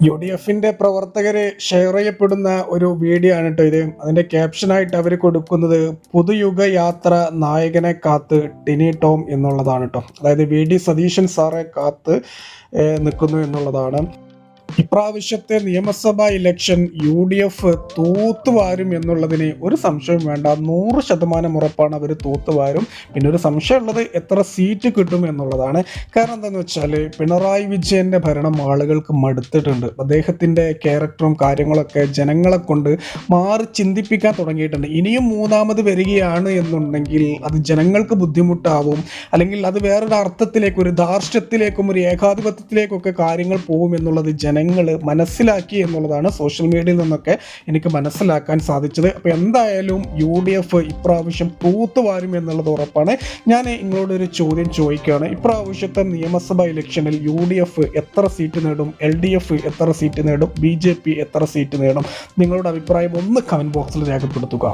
U D എഫിന്റെ പ്രവർത്തകരെ share ചെയ്യപ്പെടുന്ന ഒരു വീഡിയോ ആണ് കേട്ടോ ഇത്. അതിന്റെ ക്യാപ്ഷനായിട്ട് അവർ കൊടുക്കുന്നത് പുതുയുഗ യാത്ര നായകനെ കാത്ത് ടിനി ടോം എന്നുള്ളതാണ് കേട്ടോ അതായത് വി. ഡി. സതീശൻ സാറെ കാത്ത് നിൽക്കുന്നു എന്നുള്ളതാണ്. ഇപ്രാവശ്യത്തെ നിയമസഭാ ഇലക്ഷൻ യു ഡി എഫ് തൂത്തുവാരും എന്നുള്ളതിന് ഒരു സംശയം വേണ്ട. നൂറ് ശതമാനം ഉറപ്പാണ് അവർ തൂത്തുവാരും. പിന്നെ ഒരു സംശയമുള്ളത് എത്ര സീറ്റ് കിട്ടും എന്നുള്ളതാണ്. കാരണം എന്താണെന്ന് വെച്ചാൽ പിണറായി വിജയന്റെ ഭരണം ആളുകൾക്ക് മടുത്തിട്ടുണ്ട്. അദ്ദേഹത്തിന്റെ ക്യാരക്ടറും കാര്യങ്ങളൊക്കെ ജനങ്ങളെ കൊണ്ട് മാറി ചിന്തിപ്പിക്കാൻ തുടങ്ങിയിട്ടുണ്ട്. ഇനിയും മൂന്നാമത് വരികയാണ് എന്നുണ്ടെങ്കിൽ അത് ജനങ്ങൾക്ക് ബുദ്ധിമുട്ടാവും. അല്ലെങ്കിൽ അത് വേറൊരു അർത്ഥത്തിലേക്കും ഒരു ധാർഷ്ട്യത്തിലേക്കും ഒരു ഏകാധിപത്യത്തിലേക്കൊക്കെ കാര്യങ്ങൾ പോകും എന്നുള്ളത് ജനങ്ങൾ മനസ്സിലാക്കി എന്നുള്ളതാണ് സോഷ്യൽ മീഡിയയിൽ നിന്നൊക്കെ എനിക്ക് മനസ്സിലാക്കാൻ സാധിച്ചത്. അപ്പോൾ എന്തായാലും യു ഡി എഫ് ഇപ്രാവശ്യം തൂത്തുവാരും എന്നുള്ളത് ഉറപ്പാണ്. ഞാൻ നിങ്ങളോടൊരു ചോദ്യം ചോദിക്കുകയാണ് ഇപ്രാവശ്യത്തെ നിയമസഭാ ഇലക്ഷനിൽ യു ഡി എഫ് എത്ര സീറ്റ് നേടും? എൽ ഡി എഫ് എത്ര സീറ്റ് നേടും? ബി ജെ പി എത്ര സീറ്റ് നേടും? നിങ്ങളുടെ അഭിപ്രായം ഒന്ന് കമന്റ് ബോക്സിൽ രേഖപ്പെടുത്തുക.